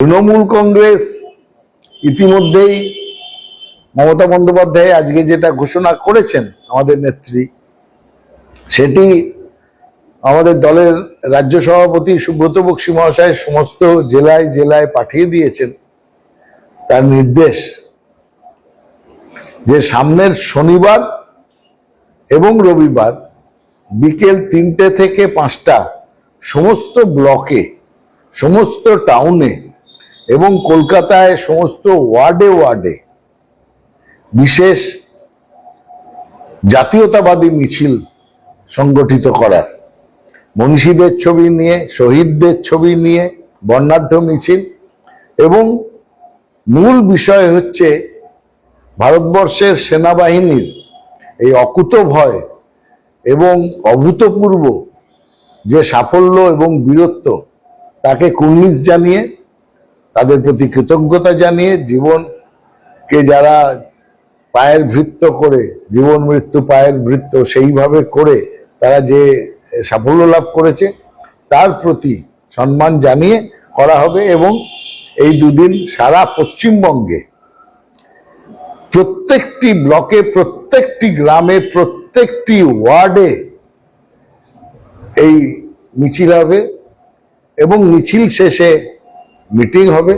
তৃণমূল কংগ্রেস ইতিমধ্যেই মমতা বন্দ্যোপাধ্যায় আজকে যেটা ঘোষণা করেছেন আমাদের নেত্রী, সেটি আমাদের দলের রাজ্য সভাপতি সুব্রত বক্সী মহাশয় সমস্ত জেলায় জেলায় পাঠিয়ে দিয়েছেন তার নির্দেশ যে সামনের শনিবার এবং রবিবার বিকেল তিনটে থেকে পাঁচটা সমস্ত ব্লকে, সমস্ত টাউনে এবং কলকাতায় সমস্ত ওয়ার্ডে ওয়ার্ডে বিশেষ জাতীয়তাবাদী মিছিল সংগঠিত করার। মনীষীদের ছবি নিয়ে, শহীদদের ছবি নিয়ে বর্ণাঢ্য মিছিল এবং মূল বিষয় হচ্ছে ভারতবর্ষের সেনাবাহিনীর এই অকুত ভয় এবং অভূতপূর্ব যে সাফল্য এবং বীরত্ব তাকে কুর্নিশ জানিয়ে তাদের প্রতি কৃতজ্ঞতা জানিয়ে জীবনকে যারা পায়ের ভৃত্য করে, জীবন মৃত্যু পায়ের ভৃত্য সেইভাবে করে তারা যে সাফল্য লাভ করেছে, তার প্রতি সম্মান জানিয়ে করা হবে এবং এই দুদিন সারা পশ্চিমবঙ্গে প্রত্যেকটি ব্লকে, প্রত্যেকটি গ্রামে, প্রত্যেকটি ওয়ার্ডে এই মিছিল হবে এবং মিছিল শেষে মিটিং হবে।